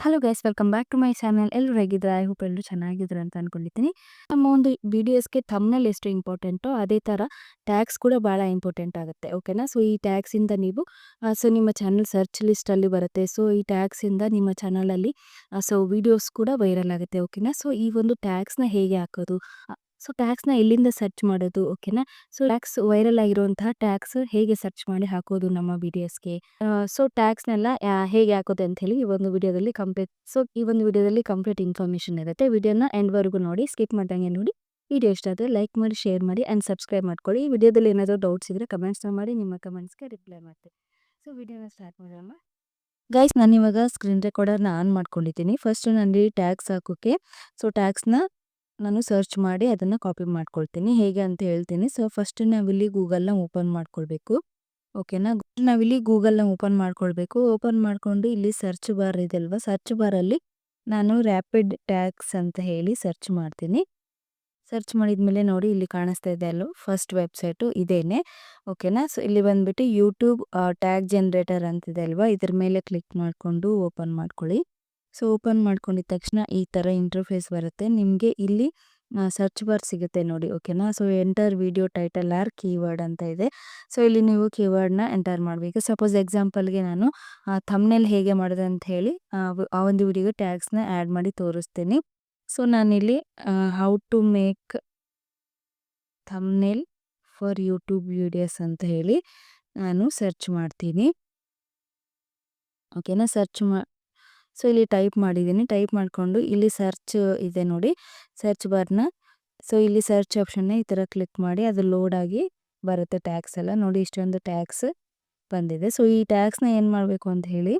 Hello guys welcome back to my channel ಎಲ್ಲರೂ ಹೇಗಿದ್ರೆ I hope ಎಲ್ಲರೂ ಚೆನ್ನಾಗಿದ್ರು ಅಂತ ಅಂದ್ಕೊಂಡಿದ್ದೀನಿ ನಮ್ಮ ಒಂದು ವಿಡಿಯೋಸ್ಗೆ ಥಮ್ನಲ್ಲಿ ಎಷ್ಟು ಇಂಪಾರ್ಟೆಂಟೋ ಅದೇ ಥರ ಟ್ಯಾಗ್ಸ್ ಕೂಡ ಭಾಳ ಇಂಪಾರ್ಟೆಂಟ್ ಆಗುತ್ತೆ ಓಕೆನಾ ಸೊ ಈ ಟ್ಯಾಕ್ಸಿಂದ ನೀವು ಸೊ ನಿಮ್ಮ ಚಾನಲ್ ಸರ್ಚ್ ಲಿಸ್ಟಲ್ಲಿ ಬರುತ್ತೆ. ಸೊ ಈ ಟ್ಯಾಕ್ಸಿಂದ ನಿಮ್ಮ ಚಾನಲಲ್ಲಿ ಸೊ ವಿಡಿಯೋಸ್ ಕೂಡ ವೈರಲ್ ಆಗುತ್ತೆ ಓಕೆನಾ ಸೊ ಈ ಒಂದು ಟ್ಯಾಗ್ಸ್ನ ಹೇಗೆ ಹಾಕೋದು ಸೊ ಟ್ಯಾಕ್ಸ್ನ ಎಲ್ಲಿಂದ ಸರ್ಚ್ ಮಾಡೋದು, ಓಕೆನಾ? ಸೊ, ಟ್ಯಾಕ್ಸ್ ವೈರಲ್ ಆಗಿರುವಂತಹ ಟ್ಯಾಕ್ಸ್ ಹೇಗೆ ಸರ್ಚ್ ಮಾಡಿ ಹಾಕೋದು ನಮ್ಮ ವಿಡಿಯೋಸ್ಗೆ. ಸೊ ಟ್ಯಾಕ್ಸ್ನೆಲ್ಲ ಹೇಗೆ ಹಾಕೋದು ಅಂತ ಹೇಳಿ ಈ ಒಂದು ವಿಡಿಯೋದಲ್ಲಿ ಕಂಪ್ಲೀಟ್, ಸೊ, ಈ ಒಂದು ವಿಡಿಯೋದಲ್ಲಿ ಕಂಪ್ಲೀಟ್ ಇನ್ಫಾರ್ಮೇಷನ್ ಇರುತ್ತೆ. ವಿಡಿಯೋನ ಎಂಡ್ವರೆಗೂ ನೋಡಿ, ಸ್ಕಿಪ್ ಮಾಡ್ದಂಗೆ ನೋಡಿ. ವಿಡಿಯೋ ಇಷ್ಟ ಆದರೆ ಲೈಕ್ ಮಾಡಿ, ಶೇರ್ ಮಾಡಿ ಆ್ಯಂಡ್ ಸಬ್ಸ್ಕ್ರೈಬ್ ಮಾಡ್ಕೊಳ್ಳಿ. ಈ ವಿಡಿಯೋದಲ್ಲಿ ಏನಾದರೂ ಡೌಟ್ಸ್ ಇದ್ದರೆ ಕಮೆಂಟ್ಸ್ನ ಮಾಡಿ, ನಿಮ್ಮ ಕಮೆಂಟ್ಸ್ಗೆ ರಿಪ್ಲೈ ಮಾಡ್ತೀನಿ. ಸೊ, ವಿಡಿಯೋನ ಸ್ಟಾರ್ಟ್ ಮಾಡೋಣ. ಗೈಸ್ ನಾನು ಇವಾಗ ಸ್ಕ್ರೀನ್ ರೆಕಾರ್ಡರ್ನ ಆನ್ ಮಾಡ್ಕೊಂಡಿದ್ದೀನಿ. ಫಸ್ಟು ನಾನು ಟ್ಯಾಕ್ಸ್ ಹಾಕೋಕ್ಕೆ ಸೊ, ಟ್ಯಾಕ್ಸ್ನ ನಾನು ಸರ್ಚ್ ಮಾಡಿ ಅದನ್ನು ಕಾಪಿ ಮಾಡ್ಕೊಳ್ತೀನಿ. ಹೇಗೆ ಅಂತ ಹೇಳ್ತೀನಿ. ಸೊ ಫಸ್ಟ್ ನಾವಿಲ್ಲಿ ಗೂಗಲ್ನ ಓಪನ್ ಮಾಡ್ಕೊಳ್ಬೇಕು. ಓಕೆನಾ ನಾವಿಲ್ಲಿ ಗೂಗಲ್ನ ಓಪನ್ ಮಾಡ್ಕೊಳ್ಬೇಕು. ಓಪನ್ ಮಾಡಿಕೊಂಡು ಇಲ್ಲಿ ಸರ್ಚ್ ಬಾರ್ ಇದೆ ಅಲ್ವಾ? ಸರ್ಚ್ ಬಾರಲ್ಲಿ ನಾನು ರ್ಯಾಪಿಡ್ ಟ್ಯಾಕ್ಸ್ ಅಂತ ಹೇಳಿ ಸರ್ಚ್ ಮಾಡ್ತೀನಿ. ಸರ್ಚ್ ಮಾಡಿದ್ಮೇಲೆ ನೋಡಿ ಇಲ್ಲಿ ಕಾಣಿಸ್ತಾ ಇದೆ ಅಲ್ಲೋ ಫಸ್ಟ್ ವೆಬ್ಸೈಟು ಇದೇನೆ. ಓಕೆನಾ ಸೊ ಇಲ್ಲಿ ಬಂದುಬಿಟ್ಟು ಯೂಟ್ಯೂಬ್ ಟ್ಯಾಗ್ ಜನ್ರೇಟರ್ ಅಂತಿದೆ ಅಲ್ವಾ? ಇದ್ರ ಮೇಲೆ ಕ್ಲಿಕ್ ಮಾಡಿಕೊಂಡು ಓಪನ್ ಮಾಡ್ಕೊಳ್ಳಿ. ಸೊ, ಓಪನ್ ಮಾಡ್ಕೊಂಡಿದ ತಕ್ಷಣ ಈ ಥರ ಇಂಟರ್ಫೇಸ್ ಬರುತ್ತೆ. ನಿಮಗೆ ಇಲ್ಲಿ ಸರ್ಚ್ ಬಾರ್ ಸಿಗುತ್ತೆ ನೋಡಿ, ಓಕೆನಾ? So, enter video title or keyword ಅಂತ ಇದೆ. ಸೊ, ಇಲ್ಲಿ ನೀವು ಕೀವರ್ಡ್ನ ಎಂಟರ್ ಮಾಡಬೇಕು. ಸಪೋಸ್ ಎಕ್ಸಾಂಪಲ್ಗೆ ನಾನು ಥಮ್ನೆಲ್ ಹೇಗೆ ಮಾಡಿದೆ ಅಂತ ಹೇಳಿ, ಆ ಒಂದು ವಿಡಿಯೋಗೆ ಟ್ಯಾಗ್ಸ್ನ ಆ್ಯಡ್ ಮಾಡಿ ತೋರಿಸ್ತೀನಿ. ಸೊ, ನಾನಿಲ್ಲಿ how to make thumbnail for YouTube videos ಅಂತ ಹೇಳಿ ನಾನು ಸರ್ಚ್ ಮಾಡ್ತೀನಿ. ಓಕೆನಾ? ಸರ್ಚ್ ಮಾ ಸೊ, ಇಲ್ಲಿ ಟೈಪ್ ಮಾಡಿದ್ದೀನಿ. ಟೈಪ್ ಮಾಡಿಕೊಂಡು ಇಲ್ಲಿ ಸರ್ಚ್ ಇದೆ ನೋಡಿ. ಸರ್ಚ್ ಬಾರ್ನ. ಸೊ, ಇಲ್ಲಿ ಸರ್ಚ್ ಆಪ್ಷನ್ನ ಈ ಥರ ಕ್ಲಿಕ್ ಮಾಡಿ ಅದು ಲೋಡ್ ಆಗಿ ಬರುತ್ತೆ ಟ್ಯಾಕ್ಸ್ ಎಲ್ಲ. ನೋಡಿ, ಇಷ್ಟೊಂದು ಟ್ಯಾಕ್ಸ್ ಬಂದಿದೆ. ಸೊ, ಈ ಟ್ಯಾಕ್ಸ್ನ ಏನು ಮಾಡಬೇಕು ಅಂತ ಹೇಳಿ.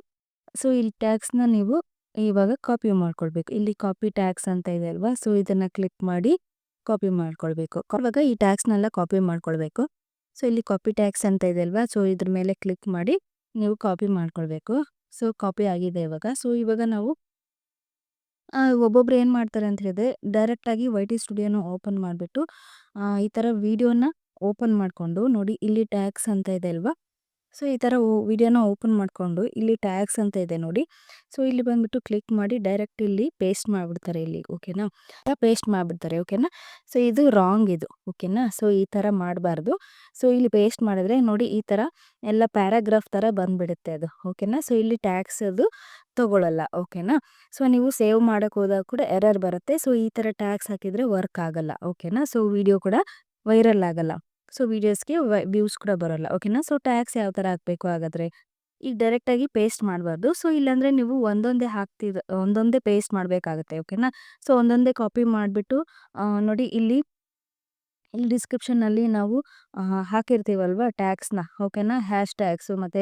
ಸೊ ಇಲ್ಲಿ ಟ್ಯಾಕ್ಸ್ನ ನೀವು ಇವಾಗ ಕಾಪಿ ಮಾಡ್ಕೊಳ್ಬೇಕು. ಇಲ್ಲಿ ಕಾಪಿ ಟ್ಯಾಕ್ಸ್ ಅಂತ ಇದೆ ಅಲ್ವಾ? ಸೊ, ಇದನ್ನು ಕ್ಲಿಕ್ ಮಾಡಿ ಕಾಪಿ ಮಾಡ್ಕೊಳ್ಬೇಕು. ಇವಾಗ ಈ ಟ್ಯಾಕ್ಸ್ನೆಲ್ಲ ಕಾಪಿ ಮಾಡ್ಕೊಳ್ಬೇಕು. ಸೊ, ಇಲ್ಲಿ ಕಾಪಿ ಟ್ಯಾಕ್ಸ್ ಅಂತ ಇದೆ ಅಲ್ವಾ? ಸೊ, ಇದ್ರ ಮೇಲೆ ಕ್ಲಿಕ್ ಮಾಡಿ ನೀವು ಕಾಪಿ ಮಾಡ್ಕೊಳ್ಬೇಕು. ಸೊ, ಕಾಪಿ ಆಗಿದೆ ಇವಾಗ. ಸೊ, ಇವಾಗ ನಾವು ಒಬ್ಬೊಬ್ರು ಏನು ಮಾಡ್ತಾರೆ ಅಂತ ಹೇಳಿದ್ರೆ ಡೈರೆಕ್ಟಾಗಿ ವೈ ಟಿ ಸ್ಟುಡಿಯೋನ ಓಪನ್ ಮಾಡಿಬಿಟ್ಟು ಈ ಥರ ವಿಡಿಯೋನ ಓಪನ್ ಮಾಡಿಕೊಂಡು ನೋಡಿ, ಇಲ್ಲಿ ಟ್ಯಾಕ್ಸ್ ಅಂತ ಇದೆ ಅಲ್ವಾ? ಸೊ, ಈ ಥರ ವಿಡಿಯೋನ ಓಪನ್ ಮಾಡಿಕೊಂಡು ಇಲ್ಲಿ ಟ್ಯಾಗ್ಸ್ ಅಂತ ಇದೆ ನೋಡಿ. ಸೊ, ಇಲ್ಲಿ ಬಂದುಬಿಟ್ಟು ಕ್ಲಿಕ್ ಮಾಡಿ ಡೈರೆಕ್ಟ್ ಇಲ್ಲಿ ಪೇಸ್ಟ್ ಮಾಡಿಬಿಡ್ತಾರೆ ಇಲ್ಲಿ, ಓಕೆನಾ? ಪೇಸ್ಟ್ ಮಾಡಿಬಿಡ್ತಾರೆ, ಓಕೆನಾ? ಸೊ, ಇದು ರಾಂಗ್ ಇದು, ಓಕೆನಾ? ಸೊ, ಈ ಥರ ಮಾಡಬಾರ್ದು. ಸೊ, ಇಲ್ಲಿ ಪೇಸ್ಟ್ ಮಾಡಿದ್ರೆ ನೋಡಿ ಈ ಥರ ಎಲ್ಲ ಪ್ಯಾರಾಗ್ರಾಫ್ ಥರ ಬಂದುಬಿಡುತ್ತೆ ಅದು, ಓಕೆನಾ? ಸೊ, ಇಲ್ಲಿ ಟ್ಯಾಕ್ಸ್ ಅದು ತೊಗೊಳ್ಳಲ್ಲ ಓಕೆನಾ? ಸೊ, ನೀವು ಸೇವ್ ಮಾಡೋಕೆ ಹೋದಾಗ ಕೂಡ ಎರರ್ ಬರುತ್ತೆ. ಸೊ, ಈ ಥರ ಟ್ಯಾಕ್ಸ್ ಹಾಕಿದರೆ ವರ್ಕ್ ಆಗಲ್ಲ, ಓಕೆನಾ? ಸೊ, ವಿಡಿಯೋ ಕೂಡ ವೈರಲ್ ಆಗಲ್ಲ. ಸೊ, ವೀಡಿಯೋಸ್ಗೆ ವ್ಯೂಸ್ ಕೂಡ ಬರೋಲ್ಲ. ಓಕೆನಾ? ಸೊ ಟ್ಯಾಕ್ಸ್ ಯಾವ ಥರ ಹಾಕಬೇಕು ಹಾಗಾದರೆ? ಈಗ ಡೈರೆಕ್ಟಾಗಿ ಪೇಸ್ಟ್ ಮಾಡಬಾರ್ದು. ಸೊ, ಇಲ್ಲಾಂದರೆ ನೀವು ಒಂದೊಂದೇ ಹಾಕ್ತಿದ್ದ ಒಂದೊಂದೇ ಪೇಸ್ಟ್ ಮಾಡಬೇಕಾಗತ್ತೆ. ಓಕೆನಾ? ಸೊ, ಒಂದೊಂದೇ ಕಾಪಿ ಮಾಡಿಬಿಟ್ಟು ನೋಡಿ ಇಲ್ಲಿ ಇಲ್ಲಿ ಡಿಸ್ಕ್ರಿಪ್ಷನ್ನಲ್ಲಿ ನಾವು ಹಾಕಿರ್ತೀವಲ್ವ ಟ್ಯಾಕ್ಸ್ನ ಓಕೆನಾ ಹ್ಯಾಶ್ ಟ್ಯಾಕ್ಸು ಮತ್ತು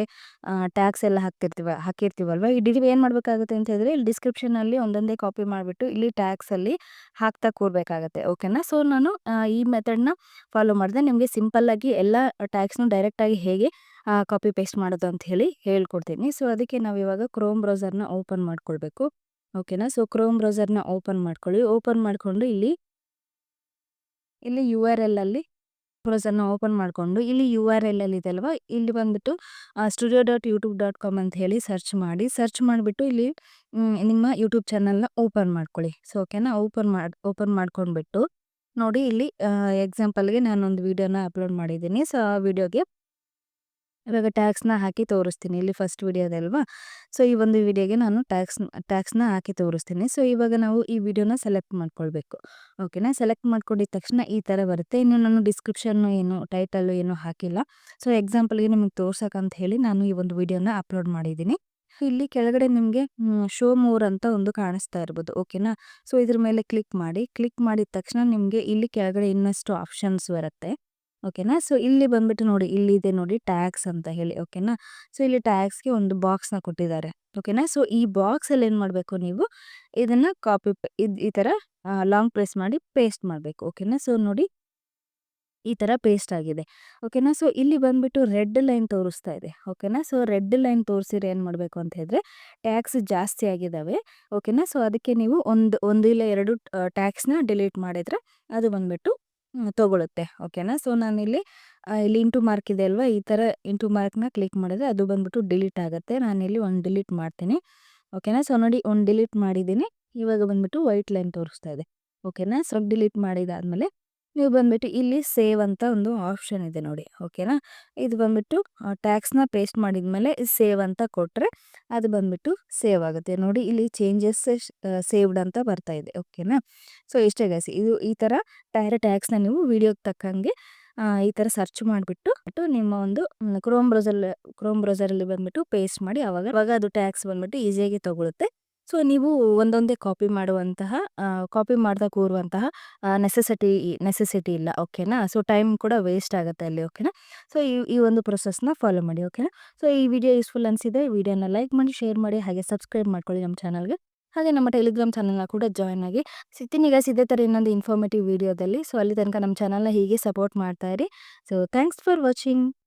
ಟ್ಯಾಕ್ಸ್ ಎಲ್ಲ ಹಾಕ್ತಿರ್ತೀವ, ಹಾಕಿರ್ತೀವಲ್ವ? ಈ ಡಿ ಏನು ಮಾಡಬೇಕಾಗುತ್ತೆ ಅಂತ ಹೇಳಿದ್ರೆ, ಇಲ್ಲಿ ಡಿಸ್ಕ್ರಿಪ್ಷನಲ್ಲಿ ಒಂದೊಂದೇ ಕಾಪಿ ಮಾಡಿಬಿಟ್ಟು ಇಲ್ಲಿ ಟ್ಯಾಕ್ಸಲ್ಲಿ ಹಾಕ್ತಾ ಕೂರಬೇಕಾಗತ್ತೆ ಓಕೆನಾ ಸೊ ನಾನು ಈ ಮೆಥಡ್ನ ಫಾಲೋ ಮಾಡಿದೆ. ನಿಮಗೆ ಸಿಂಪಲ್ಲಾಗಿ ಎಲ್ಲ ಟ್ಯಾಕ್ಸ್ನು ಡೈರೆಕ್ಟಾಗಿ ಹೇಗೆ ಕಾಪಿ ಪೇಸ್ಟ್ ಮಾಡೋದು ಅಂತ ಹೇಳಿ ಹೇಳ್ಕೊಡ್ತೀನಿ. ಸೊ ಅದಕ್ಕೆ ನಾವು ಇವಾಗ ಕ್ರೋಮ್ ಬ್ರೌಸರ್ನ ಓಪನ್ ಮಾಡ್ಕೊಳ್ಬೇಕು ಓಕೆನಾ ಸೊ ಕ್ರೋಮ್ ಬ್ರೌಸರ್ನ ಓಪನ್ ಮಾಡ್ಕೊಳ್ಳಿ. ಓಪನ್ ಮಾಡಿಕೊಂಡು ಇಲ್ಲಿ ಇಲ್ಲಿ ಯು ಆರ್ ಎಲ್ ಅಲ್ಲಿ ಬ್ರೌಸರ್ನ ಓಪನ್ ಮಾಡಿಕೊಂಡು ಇಲ್ಲಿ ಯು ಆರ್ ಎಲ್ ಅಲ್ಲಿ ಇದೆ ಅಲ್ವಾ? ಇಲ್ಲಿ ಬಂದ್ಬಿಟ್ಟು studio dot YouTube dot com ಅಂತ ಹೇಳಿ ಸರ್ಚ್ ಮಾಡಿ. ಸರ್ಚ್ ಮಾಡಿಬಿಟ್ಟು ಇಲ್ಲಿ ನಿಮ್ಮ ಯೂಟ್ಯೂಬ್ ಚಾನಲ್ನ ಓಪನ್ ಮಾಡ್ಕೊಳ್ಳಿ. ಸೊ ಓಕೆನಾ ಓಪನ್ ಮಾಡಿ ಓಪನ್ ಮಾಡ್ಕೊಂಡ್ಬಿಟ್ಟು ನೋಡಿ ಇಲ್ಲಿ ಎಕ್ಸಾಂಪಲ್ಗೆ ನಾನೊಂದು ವೀಡಿಯೋನ ಅಪ್ಲೋಡ್ ಮಾಡಿದ್ದೀನಿ. ಸೊ ಆ ವಿಡಿಯೋಗೆ ಇವಾಗ ಟ್ಯಾಕ್ಸ್ನ ಹಾಕಿ ತೋರಿಸ್ತೀನಿ. ಇಲ್ಲಿ ಫಸ್ಟ್ ವಿಡಿಯೋದಲ್ವಾ ಸೊ ಈ ಒಂದು ವಿಡಿಯೋಗೆ ನಾನು ಟ್ಯಾಕ್ಸ್ ಟ್ಯಾಕ್ಸ್ನ ಹಾಕಿ ತೋರಿಸ್ತೀನಿ. ಸೊ ಇವಾಗ ನಾವು ಈ ವಿಡಿಯೋನ ಸೆಲೆಕ್ಟ್ ಮಾಡ್ಕೊಳ್ಬೇಕು. ಓಕೆನಾ ಸೆಲೆಕ್ಟ್ ಮಾಡ್ಕೊಂಡಿದ ತಕ್ಷಣ ಈ ಥರ ಬರುತ್ತೆ. ಇನ್ನು ನಾನು ಡಿಸ್ಕ್ರಿಪ್ಷನ್ನು ಏನು ಟೈಟಲ್ಲು ಏನು ಹಾಕಿಲ್ಲ. ಸೊ ಎಕ್ಸಾಂಪಲ್ಗೆ ನಿಮಗೆ ತೋರ್ಸಕ್ಕಂತ ಹೇಳಿ ನಾನು ಈ ಒಂದು ವಿಡಿಯೋನ ಅಪ್ಲೋಡ್ ಮಾಡಿದ್ದೀನಿ. ಇಲ್ಲಿ ಕೆಳಗಡೆ ನಿಮಗೆ ಶೋ ಮೋರ್ ಅಂತ ಒಂದು ಕಾಣಿಸ್ತಾ ಇರ್ಬೋದು. ಓಕೆನಾ ಸೊ ಇದ್ರ ಮೇಲೆ ಕ್ಲಿಕ್ ಮಾಡಿ. ಕ್ಲಿಕ್ ಮಾಡಿದ ತಕ್ಷಣ ನಿಮಗೆ ಇಲ್ಲಿ ಕೆಳಗಡೆ ಇನ್ನಷ್ಟು ಆಪ್ಷನ್ಸ್ ಬರುತ್ತೆ. ಓಕೆನಾ? ಸೊ, ಇಲ್ಲಿ ಬಂದ್ಬಿಟ್ಟು ನೋಡಿ, ಇಲ್ಲಿ ಇದೆ ನೋಡಿ ಟ್ಯಾಕ್ಸ್ ಅಂತ ಹೇಳಿ, ಓಕೆನಾ? ಸೊ, ಇಲ್ಲಿ ಟ್ಯಾಕ್ಸ್ಗೆ ಒಂದು ಬಾಕ್ಸ್ನ ಕೊಟ್ಟಿದ್ದಾರೆ, ಓಕೆನಾ? ಸೊ, ಈ ಬಾಕ್ಸಲ್ಲಿ ಏನು ಮಾಡಬೇಕು ನೀವು? ಇದನ್ನ ಕಾಪಿ ಈ ಥರ ಲಾಂಗ್ ಪ್ರೆಸ್ ಮಾಡಿ ಪೇಸ್ಟ್ ಮಾಡಬೇಕು, ಓಕೆನಾ? ಸೊ, ನೋಡಿ ಈ ಥರ ಪೇಸ್ಟ್ ಆಗಿದೆ, ಓಕೆನಾ? ಸೊ, ಇಲ್ಲಿ ಬಂದ್ಬಿಟ್ಟು ರೆಡ್ ಲೈನ್ ತೋರಿಸ್ತಾ ಇದೆ, ಓಕೆನಾ? ಸೊ, ರೆಡ್ ಲೈನ್ ತೋರಿಸಿದ್ರೆ ಏನು ಮಾಡಬೇಕು ಅಂತ ಹೇಳಿದ್ರೆ ಟ್ಯಾಕ್ಸ್ ಜಾಸ್ತಿ ಆಗಿದ್ದಾವೆ ಓಕೆನಾ? ಸೊ, ಅದಕ್ಕೆ ನೀವು ಒಂದು ಒಂದು ಇಲ್ಲ ಎರಡು ಟ್ಯಾಕ್ಸ್ನ ಡಿಲೀಟ್ ಮಾಡಿದರೆ ಅದು ಬಂದ್ಬಿಟ್ಟು ತಗೊಳುತ್ತೆ. ಓಕೆನಾ? ಸೊ, ನಾನಿಲ್ಲಿ ಇಲ್ಲಿ ಇಂಟು ಮಾರ್ಕ್ ಇದೆ ಅಲ್ವಾ? ಈ ಥರ ಇಂಟು ಮಾರ್ಕ್ನ ಕ್ಲಿಕ್ ಮಾಡಿದ್ರೆ ಅದು ಬಂದ್ಬಿಟ್ಟು ಡಿಲೀಟ್ ಆಗುತ್ತೆ. ನಾನಿಲ್ಲಿ ಒಂದು ಡಿಲೀಟ್ ಮಾಡ್ತೀನಿ. ಓಕೆನಾ? ಸೊ, ನೋಡಿ, ಒಂದು ಡಿಲೀಟ್ ಮಾಡಿದ್ದೀನಿ. ಇವಾಗ ಬಂದ್ಬಿಟ್ಟು ವೈಟ್ ಲೈನ್ ತೋರಿಸ್ತಾ ಇದೆ. ಓಕೆನಾ? ಸೊ, ಡಿಲೀಟ್ ಮಾಡಿದಾದ್ಮೇಲೆ ನೀವು ಬಂದ್ಬಿಟ್ಟು ಇಲ್ಲಿ ಸೇವ್ ಅಂತ ಒಂದು ಆಪ್ಷನ್ ಇದೆ ನೋಡಿ, ಓಕೆನಾ? ಇದು ಬಂದ್ಬಿಟ್ಟು ಟ್ಯಾಕ್ಸ್ನ ಪೇಸ್ಟ್ ಮಾಡಿದ್ಮೇಲೆ ಸೇವ್ ಅಂತ ಕೊಟ್ಟರೆ ಅದು ಬಂದ್ಬಿಟ್ಟು ಸೇವ್ ಆಗುತ್ತೆ. ನೋಡಿ, ಇಲ್ಲಿ ಚೇಂಜಸ್ ಸೇವ್ಡ್ ಅಂತ ಬರ್ತಾ ಇದೆ, ಓಕೆನಾ? ಸೊ, ಇಷ್ಟೇ ಗೈಸ್ ಇದು ಈ ಥರ ಡೈರೆಕ್ಟ್ ಟ್ಯಾಕ್ಸ್ನ ನೀವು ವಿಡಿಯೋಗೆ ತಕ್ಕಂಗೆ ಈ ಥರ ಸರ್ಚ್ ಮಾಡಿಬಿಟ್ಟು ನಿಮ್ಮ ಒಂದು ಕ್ರೋಮ್ ಬ್ರೌಸರ್ ಕ್ರೋಮ್ ಬ್ರೌಸರಲ್ಲಿ ಬಂದ್ಬಿಟ್ಟು ಪೇಸ್ಟ್ ಮಾಡಿ ಅವಾಗ ಅವಾಗ ಅದು ಟ್ಯಾಕ್ಸ್ ಬಂದ್ಬಿಟ್ಟು ಈಸಿಯಾಗಿ ತಗೊಳುತ್ತೆ. ಸೊ, ನೀವು ಒಂದೊಂದೇ ಕಾಪಿ ಮಾಡುವಂತಹ ಕಾಪಿ ಮಾಡ್ತಾ ಕೂರುವಂತಹ ನೆಸೆಸಿಟಿ ನೆಸೆಸಿಟಿ ಇಲ್ಲ, ಓಕೆನಾ? ಸೊ, ಟೈಮ್ ಕೂಡ ವೇಸ್ಟ್ ಆಗುತ್ತೆ ಅಲ್ಲಿ, ಓಕೆನಾ? ಸೊ, ಈ ಈ ಒಂದು ಪ್ರೊಸೆಸ್ನ ಫಾಲೋ ಮಾಡಿ, ಓಕೆನಾ? ಸೊ, ಈ ವಿಡಿಯೋ ಯೂಸ್ಫುಲ್ ಅನಿಸಿದೆ, ವಿಡಿಯೋನ ಲೈಕ್ ಮಾಡಿ ಶೇರ್ ಮಾಡಿ, ಹಾಗೆ ಸಬ್ಸ್ಕ್ರೈಬ್ ಮಾಡ್ಕೊಳ್ಳಿ ನಮ್ಮ ಚಾನಲ್ಗೆ ಹಾಗೆ ನಮ್ಮ ಟೆಲಿಗ್ರಾಮ್ ಚಾನಲ್ನ ಕೂಡ ಜಾಯ್ನ್ ಆಗಿ, ಸಿಗ್ತೀನಿ ಈಗ ಇದೇ ಥರ ಇನ್ನೊಂದು ಇನ್ಫಾರ್ಮೇಟಿವ್ ವಿಡಿಯೋದಲ್ಲಿ ಸೊ, ಅಲ್ಲಿ ತನಕ ನಮ್ಮ ಚಾನಲ್ನ ಹೀಗೆ ಸಪೋರ್ಟ್ ಮಾಡ್ತಾ ಇರಿ. So thanks for watching